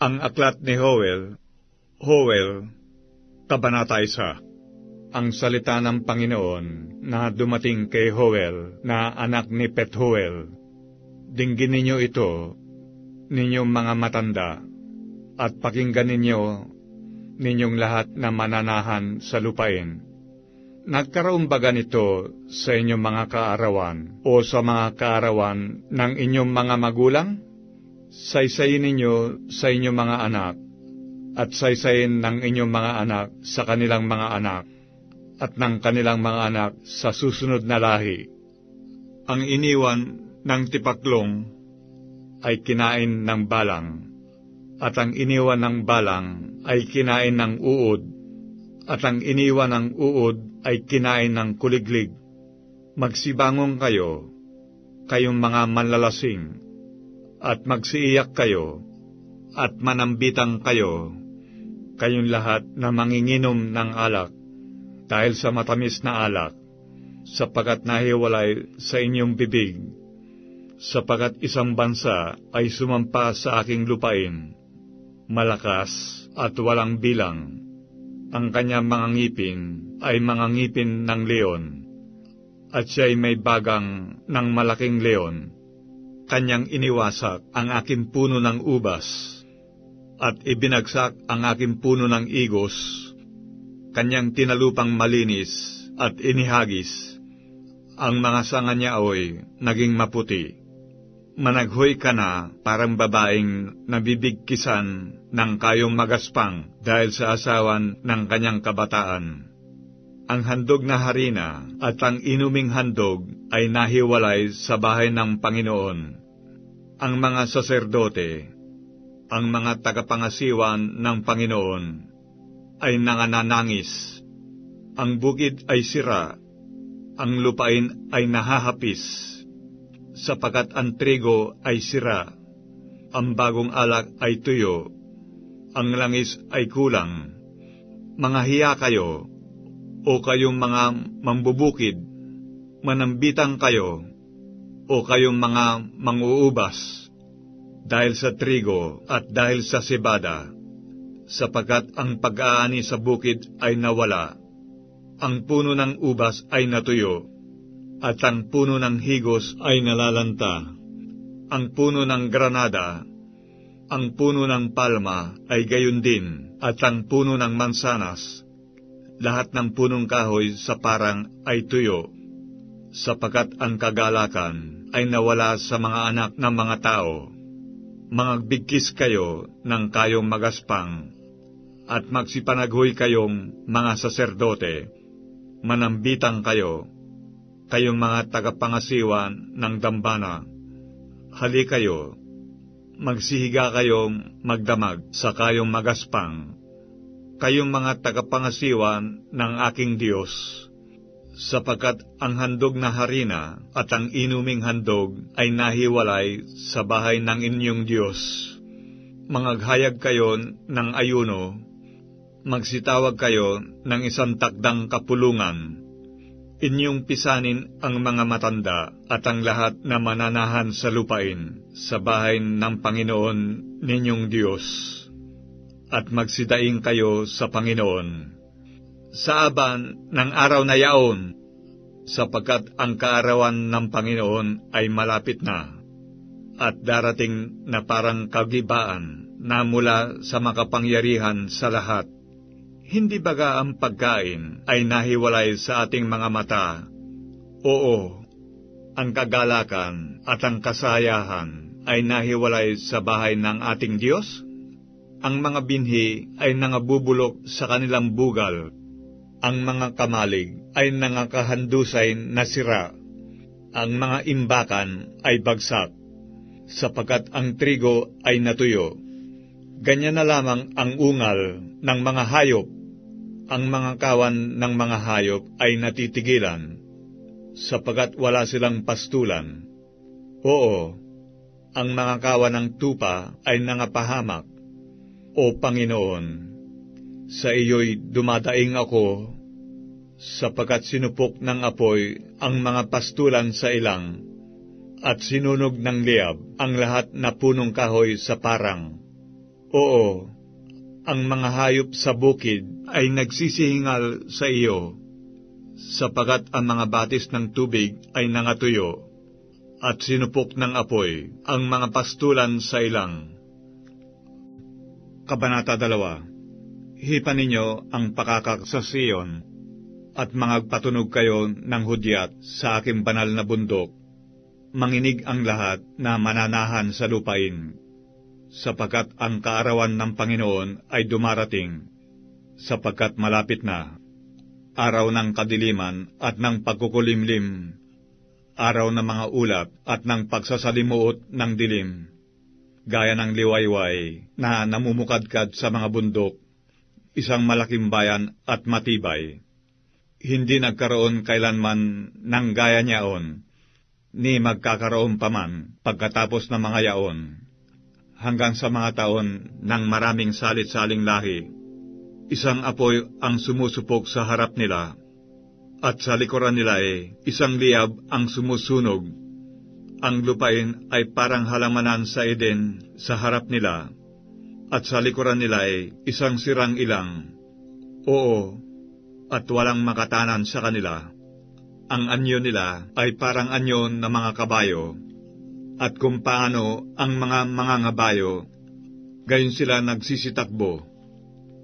Ang aklat ni Howell, Howell, Kabanata 1 Ang salita ng Panginoon na dumating kay Howell na anak ni Pethuel. Dinggin ninyo ito, ninyong mga matanda, at pakinggan ninyo, ninyong lahat na mananahan sa lupain. Nagkaroon ba ganito sa inyong mga kaarawan o sa mga kaarawan ng inyong mga magulang? Saysayin ninyo sa inyong mga anak at saysayin ng inyong mga anak sa kanilang mga anak at ng kanilang mga anak sa susunod na lahi. Ang iniwan ng tipaklong ay kinain ng balang at ang iniwan ng balang ay kinain ng uod at ang iniwan ng uod ay kinain ng kuliglig. Magsibangong kayo, kayong mga manlalasing, at magsiiyak kayo, at manambitang kayo, kayong lahat na manginginom ng alak, dahil sa matamis na alak, sapagat nahiwalay sa inyong bibig, sapagat isang bansa ay sumampa sa aking lupain, malakas at walang bilang. Ang kanyang mga ngipin ay mga ngipin ng leon, at siya'y may bagang ng malaking leon. Kanyang iniwasak ang aking puno ng ubas, at ibinagsak ang aking puno ng igos. Kanyang tinalupang malinis at inihagis. Ang mga sanga niya ay naging maputi. Managhoy ka na parang babaeng nabibigkisan ng kayong magaspang dahil sa asawan ng kanyang kabataan. Ang handog na harina at ang inuming handog ay nahiwalay sa bahay ng Panginoon. Ang mga saserdote, ang mga tagapangasiwan ng Panginoon, ay nangananangis. Ang bukid ay sira, ang lupain ay nahahapis, sapagat ang trigo ay sira, ang bagong alak ay tuyo, ang langis ay kulang. Mga hiya kayo, o kayong mga mambubukid, manambitang kayo, o kayong mga manguubas, dahil sa trigo at dahil sa sibada, sapagkat ang pag-aani sa bukid ay nawala, ang puno ng ubas ay natuyo, at ang puno ng higos ay nalalanta, ang puno ng granada, ang puno ng palma ay gayon din, at ang puno ng mansanas, lahat ng punong kahoy sa parang ay tuyo, sapagkat ang kagalakan ay nawala sa mga anak ng mga tao. Mangagbigkis kayo ng kayong magaspang, at magsipanaghoy kayong mga saserdote, manambitang kayo, kayong mga tagapangasiwan ng dambana. Hali kayo, magsihiga kayong magdamag sa kayong magaspang, kayong mga tagapangasiwan ng aking Diyos, sapagkat ang handog na harina at ang inuming handog ay nahiwalay sa bahay ng inyong Diyos. Mangaghayag kayo ng ayuno, magsitawag kayo ng isang takdang kapulungan, Inyong pisanin ang mga matanda at ang lahat na mananahan sa lupain sa bahay ng Panginoon ninyong Diyos. At magsidaing kayo sa Panginoon. Sa aban ng araw na yaon, sapagkat ang kaarawan ng Panginoon ay malapit na, at darating na parang kagibaan na mula sa makapangyarihan sa lahat hindi baga ang pagkain ay nahiwalay sa ating mga mata? Oo, ang kagalakan at ang kasayahan ay nahiwalay sa bahay ng ating Diyos? Ang mga binhi ay nangabubulok sa kanilang bugal. Ang mga kamalig ay nangakahandusay na sira. Ang mga imbakan ay bagsak, sapagkat ang trigo ay natuyo. Ganyan na lamang ang ungal ng mga hayop ang mga kawan ng mga hayop ay natitigilan, sapagat wala silang pastulan. Oo, ang mga kawan ng tupa ay nangapahamak. O Panginoon, sa iyo'y dumadaing ako, sapagat sinupok ng apoy ang mga pastulan sa ilang, at sinunog ng liab ang lahat na punong kahoy sa parang. Oo, ang mga hayop sa bukid ay nagsisihingal sa iyo, sapagat ang mga batis ng tubig ay nangatuyo, at sinupok ng apoy ang mga pastulan sa ilang. Kabanata 2 Hipan ninyo ang pakakak sa Siyon, at mangagpatunog kayo ng hudyat sa aking banal na bundok. Manginig ang lahat na mananahan sa lupain, sapagkat ang kaarawan ng Panginoon ay dumarating, sapagkat malapit na. Araw ng kadiliman at ng pagkukulimlim, araw ng mga ulap at ng pagsasalimuot ng dilim, gaya ng liwayway na namumukadkad sa mga bundok, isang malaking bayan at matibay. Hindi nagkaroon kailanman ng gaya niyaon, ni magkakaroon pa man pagkatapos ng mga yaon. Hanggang sa mga taon ng maraming salit-saling lahi, isang apoy ang sumusupok sa harap nila, at sa likuran nila ay isang liyab ang sumusunog. Ang lupain ay parang halamanan sa Eden sa harap nila, at sa likuran nila ay isang sirang ilang. Oo, at walang makatanan sa kanila. Ang anyo nila ay parang anyo ng mga kabayo, at kung paano ang mga mga ngabayo, gayon sila nagsisitakbo,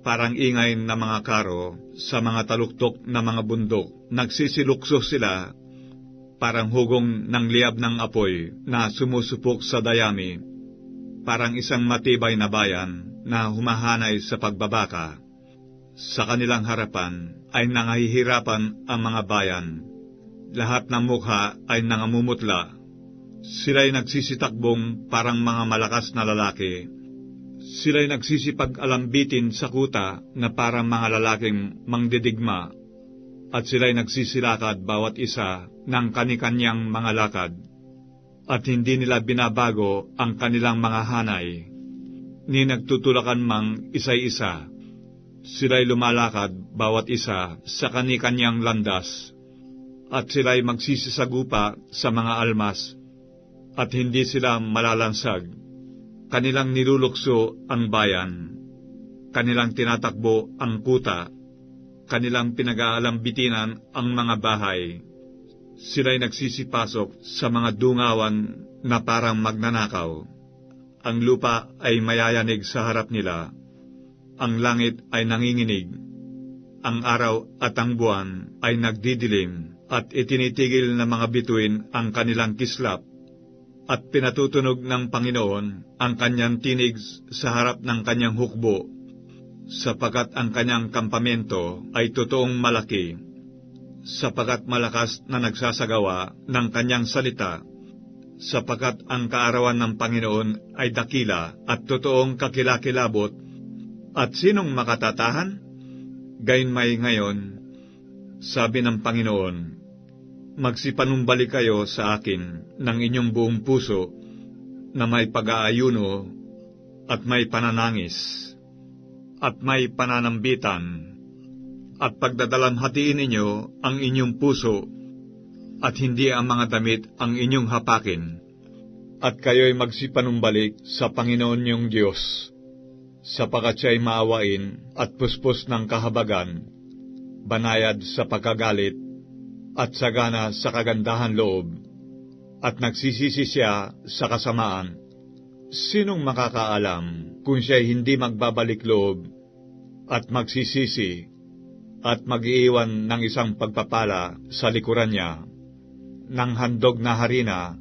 parang ingay na mga karo sa mga taluktok na mga bundok, nagsisilukso sila, parang hugong ng liab ng apoy na sumusupok sa dayami, parang isang matibay na bayan na humahanay sa pagbabaka. Sa kanilang harapan ay nangahihirapan ang mga bayan. Lahat ng mukha ay nangamumutla. Sila'y nagsisitakbong parang mga malakas na lalaki. Sila'y nagsisipag-alambitin sa kuta na parang mga lalaking mangdidigma. At sila'y nagsisilakad bawat isa ng kanikanyang mga lakad. At hindi nila binabago ang kanilang mga hanay. Ni nagtutulakan mang isay-isa sila'y lumalakad bawat isa sa kanikanyang landas, at sila'y magsisisagupa sa mga almas, at hindi sila malalansag. Kanilang nilulukso ang bayan, kanilang tinatakbo ang kuta, kanilang pinag-aalambitinan ang mga bahay. Sila'y nagsisipasok sa mga dungawan na parang magnanakaw. Ang lupa ay mayayanig sa harap nila. Ang langit ay nanginginig, ang araw at ang buwan ay nagdidilim, at itinitigil ng mga bituin ang kanilang kislap, at pinatutunog ng Panginoon ang kanyang tinig sa harap ng kanyang hukbo, sapagkat ang kanyang kampamento ay totoong malaki, sapagkat malakas na nagsasagawa ng kanyang salita, sapagkat ang kaarawan ng Panginoon ay dakila at totoong kakilakilabot at sinong makatatahan? Gayon may ngayon, sabi ng Panginoon, Magsipanumbalik kayo sa akin ng inyong buong puso na may pag-aayuno at may pananangis at may pananambitan at pagdadalamhatiin ninyo ang inyong puso at hindi ang mga damit ang inyong hapakin at kayo'y magsipanumbalik sa Panginoon niyong Diyos sapagat siya'y maawain at puspos ng kahabagan, banayad sa pagkagalit, at sagana sa kagandahan loob, at nagsisisi siya sa kasamaan. Sinong makakaalam kung siya'y hindi magbabalik loob, at magsisisi, at mag-iiwan ng isang pagpapala sa likuran niya, ng handog na harina,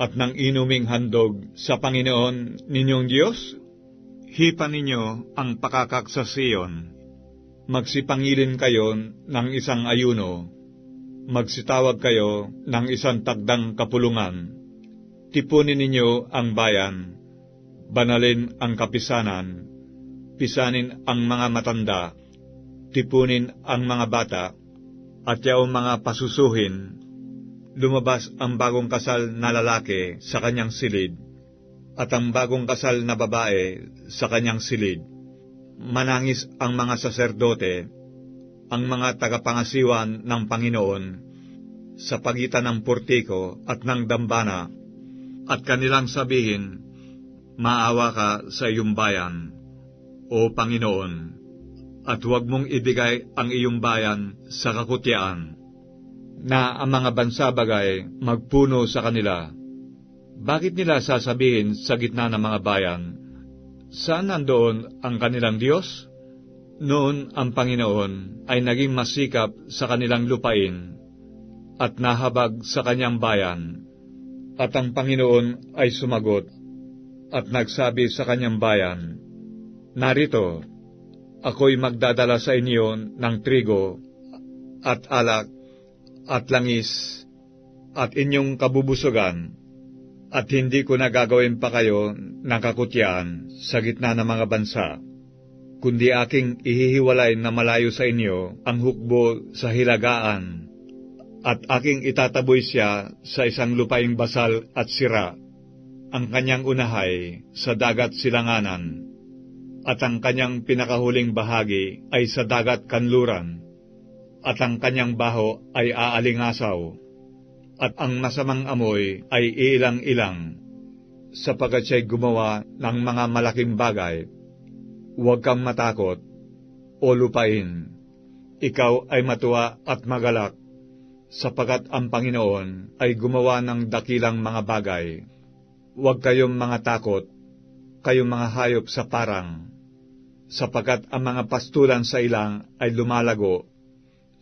at ng inuming handog sa Panginoon ninyong Diyos? Hipan ninyo ang pakakak sa Siyon. Magsipangilin kayo ng isang ayuno. Magsitawag kayo ng isang takdang kapulungan. Tipunin ninyo ang bayan. Banalin ang kapisanan. Pisanin ang mga matanda. Tipunin ang mga bata. At yaw mga pasusuhin. Lumabas ang bagong kasal na lalaki sa kanyang silid at ang bagong kasal na babae sa kanyang silid. Manangis ang mga saserdote, ang mga tagapangasiwan ng Panginoon, sa pagitan ng portiko at ng dambana, at kanilang sabihin, maawa ka sa iyong bayan, O Panginoon, at huwag mong ibigay ang iyong bayan sa kakutyaan, na ang mga bansa bagay magpuno sa kanila. Bakit nila sasabihin sa gitna ng mga bayan, saan nandoon ang kanilang Diyos? Noon ang Panginoon ay naging masikap sa kanilang lupain at nahabag sa kanyang bayan. At ang Panginoon ay sumagot at nagsabi sa kanyang bayan, Narito, ako'y magdadala sa inyo ng trigo at alak at langis at inyong kabubusugan at hindi ko na gagawin pa kayo ng kakutyaan sa gitna ng mga bansa, kundi aking ihihiwalay na malayo sa inyo ang hukbo sa hilagaan at aking itataboy siya sa isang lupaing basal at sira, ang kanyang unahay sa dagat silanganan, at ang kanyang pinakahuling bahagi ay sa dagat kanluran, at ang kanyang baho ay aalingasaw, at ang masamang amoy ay ilang-ilang, sapagkat siya'y gumawa ng mga malaking bagay. Huwag kang matakot, o lupain, ikaw ay matuwa at magalak, sapagat ang Panginoon ay gumawa ng dakilang mga bagay. Huwag kayong mga takot, kayong mga hayop sa parang, sapagat ang mga pastulan sa ilang ay lumalago,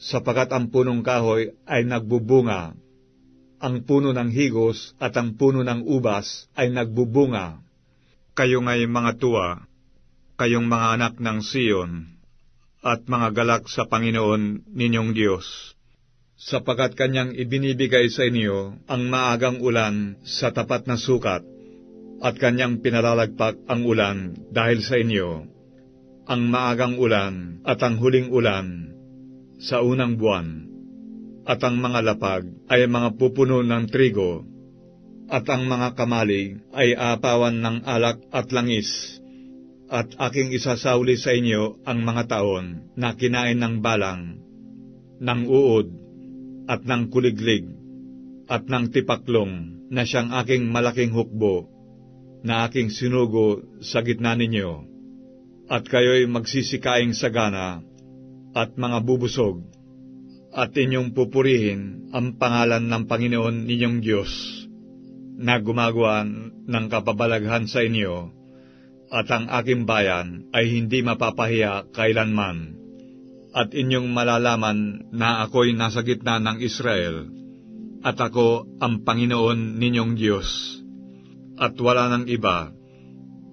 sapagat ang punong kahoy ay nagbubunga, ang puno ng higos at ang puno ng ubas ay nagbubunga. Kayo nga'y mga tuwa, kayong mga anak ng Siyon, at mga galak sa Panginoon ninyong Diyos. Sapagkat kanyang ibinibigay sa inyo ang maagang ulan sa tapat na sukat, at kanyang pinalalagpak ang ulan dahil sa inyo, ang maagang ulan at ang huling ulan sa unang buwan, at ang mga lapag ay mga pupuno ng trigo, at ang mga kamali ay apawan ng alak at langis, at aking isasauli sa inyo ang mga taon na kinain ng balang, ng uod, at ng kuliglig, at ng tipaklong na siyang aking malaking hukbo, na aking sinugo sa gitna ninyo. At kayo'y magsisikaing sagana, at mga bubusog, at inyong pupurihin ang pangalan ng Panginoon ninyong Diyos, na gumagawa ng kapabalaghan sa inyo, at ang aking bayan ay hindi mapapahiya kailanman at inyong malalaman na ako'y nasa gitna ng Israel, at ako ang Panginoon ninyong Diyos, at wala ng iba,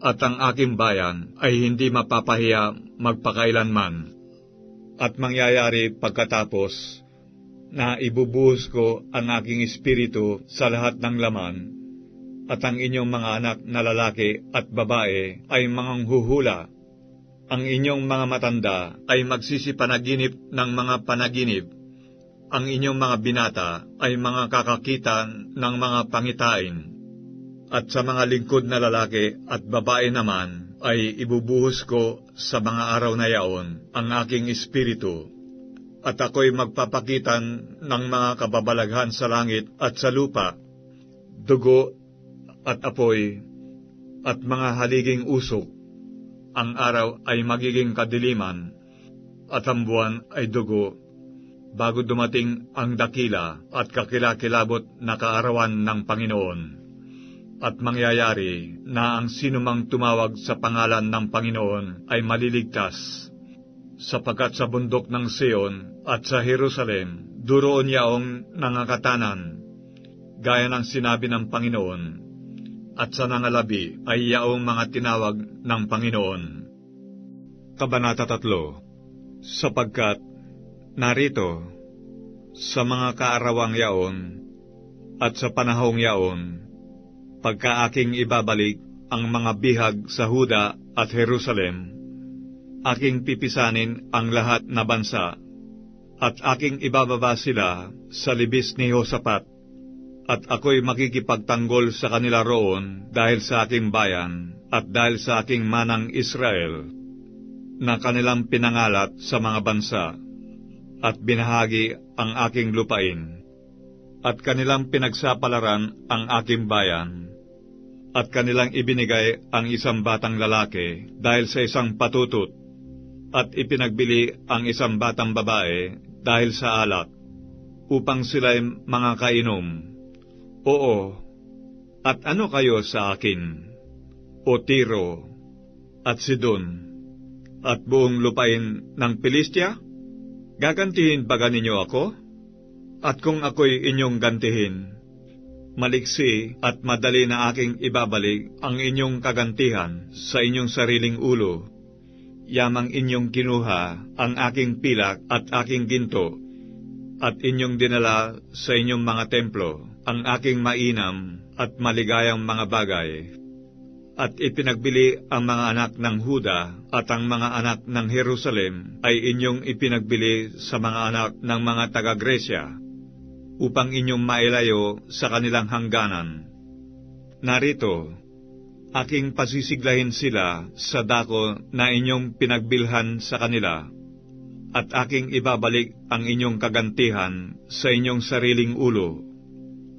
at ang aking bayan ay hindi mapapahiya magpakailanman. At mangyayari pagkatapos na ibubuhos ko ang aking espiritu sa lahat ng laman, at ang inyong mga anak na lalaki at babae ay manganghuhula ang inyong mga matanda ay magsisipanaginip ng mga panaginip. Ang inyong mga binata ay mga kakakita ng mga pangitain. At sa mga lingkod na lalaki at babae naman ay ibubuhos ko sa mga araw na yaon ang aking espiritu. At ako'y magpapakitan ng mga kababalaghan sa langit at sa lupa, dugo at apoy, at mga haliging usok ang araw ay magiging kadiliman at ang buwan ay dugo bago dumating ang dakila at kakilakilabot na kaarawan ng Panginoon. At mangyayari na ang sinumang tumawag sa pangalan ng Panginoon ay maliligtas, sapagkat sa bundok ng Sion at sa Jerusalem, duroon yaong nangakatanan, gaya ng sinabi ng Panginoon, at sa nangalabi ay yaong mga tinawag ng Panginoon. Kabanata 3 Sapagkat, narito, sa mga kaarawang yaon, at sa panahong yaon, pagka aking ibabalik ang mga bihag sa Huda at Jerusalem, aking pipisanin ang lahat na bansa, at aking ibababa sila sa libis ni Hosapat, at ako'y makikipagtanggol sa kanila roon dahil sa aking bayan at dahil sa aking manang Israel, na kanilang pinangalat sa mga bansa, at binahagi ang aking lupain, at kanilang pinagsapalaran ang aking bayan, at kanilang ibinigay ang isang batang lalaki dahil sa isang patutut, at ipinagbili ang isang batang babae dahil sa alak, upang sila'y mga kainom. Oo, at ano kayo sa akin? O Tiro, at Sidon, at buong lupain ng Pilistia? Gagantihin ba ninyo ako? At kung ako'y inyong gantihin, maliksi at madali na aking ibabalik ang inyong kagantihan sa inyong sariling ulo. Yamang inyong kinuha ang aking pilak at aking ginto, at inyong dinala sa inyong mga templo ang aking mainam at maligayang mga bagay, at ipinagbili ang mga anak ng Huda at ang mga anak ng Jerusalem ay inyong ipinagbili sa mga anak ng mga taga-Gresya upang inyong mailayo sa kanilang hangganan. Narito, aking pasisiglahin sila sa dako na inyong pinagbilhan sa kanila, at aking ibabalik ang inyong kagantihan sa inyong sariling ulo,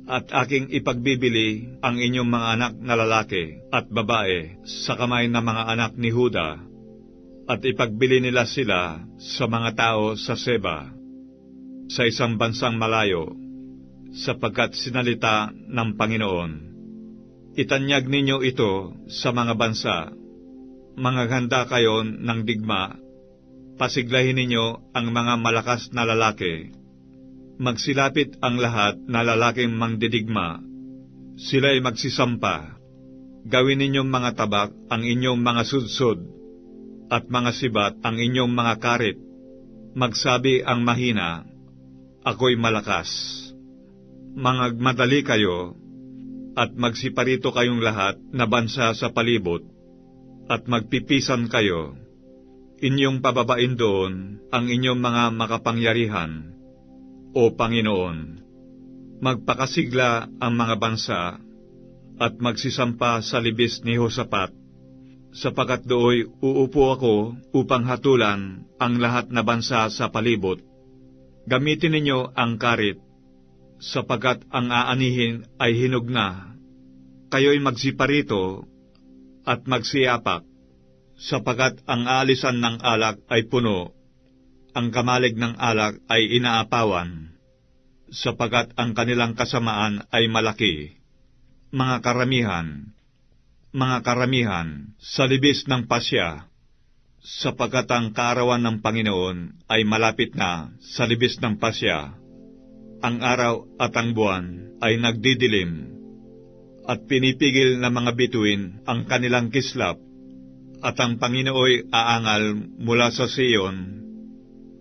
at aking ipagbibili ang inyong mga anak na lalaki at babae sa kamay ng mga anak ni Huda, at ipagbili nila sila sa mga tao sa Seba, sa isang bansang malayo, sapagkat sinalita ng Panginoon. Itanyag ninyo ito sa mga bansa. Mga handa kayo ng digma. Pasiglahin ninyo ang mga malakas na lalaki. Magsilapit ang lahat na lalaking mangdidigma. Sila'y magsisampa. Gawin ninyong mga tabak ang inyong mga sudsod, at mga sibat ang inyong mga karit. Magsabi ang mahina, Ako'y malakas mangagmadali kayo at magsiparito kayong lahat na bansa sa palibot at magpipisan kayo. Inyong pababain doon ang inyong mga makapangyarihan, O Panginoon. Magpakasigla ang mga bansa at magsisampa sa libis ni Hosapat, sapagat dooy uupo ako upang hatulan ang lahat na bansa sa palibot. Gamitin ninyo ang karit sapagat ang aanihin ay hinog na. Kayo'y magsiparito at magsiyapak, sapagat ang aalisan ng alak ay puno, ang kamalig ng alak ay inaapawan, sapagat ang kanilang kasamaan ay malaki. Mga karamihan, mga karamihan, sa libis ng pasya, sapagat ang kaarawan ng Panginoon ay malapit na sa libis ng pasya ang araw at ang buwan ay nagdidilim, at pinipigil ng mga bituin ang kanilang kislap, at ang Panginooy aangal mula sa Siyon,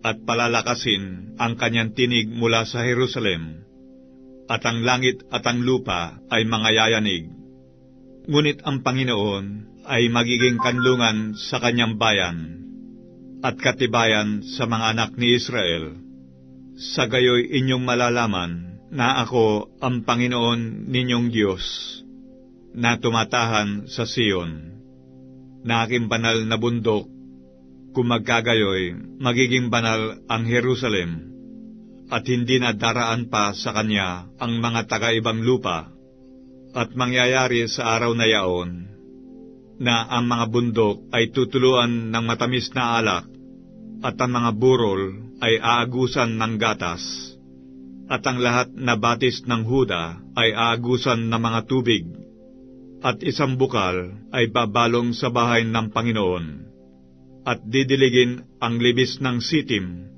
at palalakasin ang kanyang tinig mula sa Jerusalem, at ang langit at ang lupa ay mga yayanig. Ngunit ang Panginoon ay magiging kanlungan sa kanyang bayan, at katibayan sa mga anak ni Israel sa gayoy inyong malalaman na ako ang Panginoon ninyong Diyos na tumatahan sa Siyon, na aking banal na bundok, kung magkagayoy, magiging banal ang Jerusalem, at hindi na daraan pa sa kanya ang mga taga-ibang lupa, at mangyayari sa araw na yaon, na ang mga bundok ay tutuluan ng matamis na alak, at ang mga burol ay aagusan ng gatas, at ang lahat na batis ng Huda ay aagusan ng mga tubig, at isang bukal ay babalong sa bahay ng Panginoon, at didiligin ang libis ng sitim.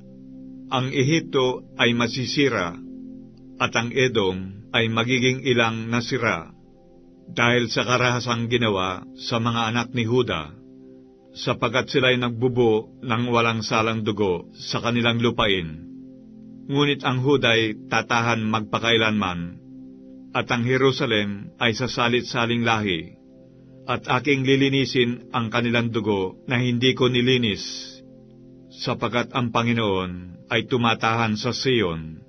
Ang Ehipto ay masisira, at ang Edom ay magiging ilang nasira, dahil sa karahasang ginawa sa mga anak ni Huda sapagat sila'y nagbubo ng walang salang dugo sa kanilang lupain. Ngunit ang Huday tatahan magpakailanman, at ang Jerusalem ay sasalit-saling lahi, at aking lilinisin ang kanilang dugo na hindi ko nilinis, sapagat ang Panginoon ay tumatahan sa Siyon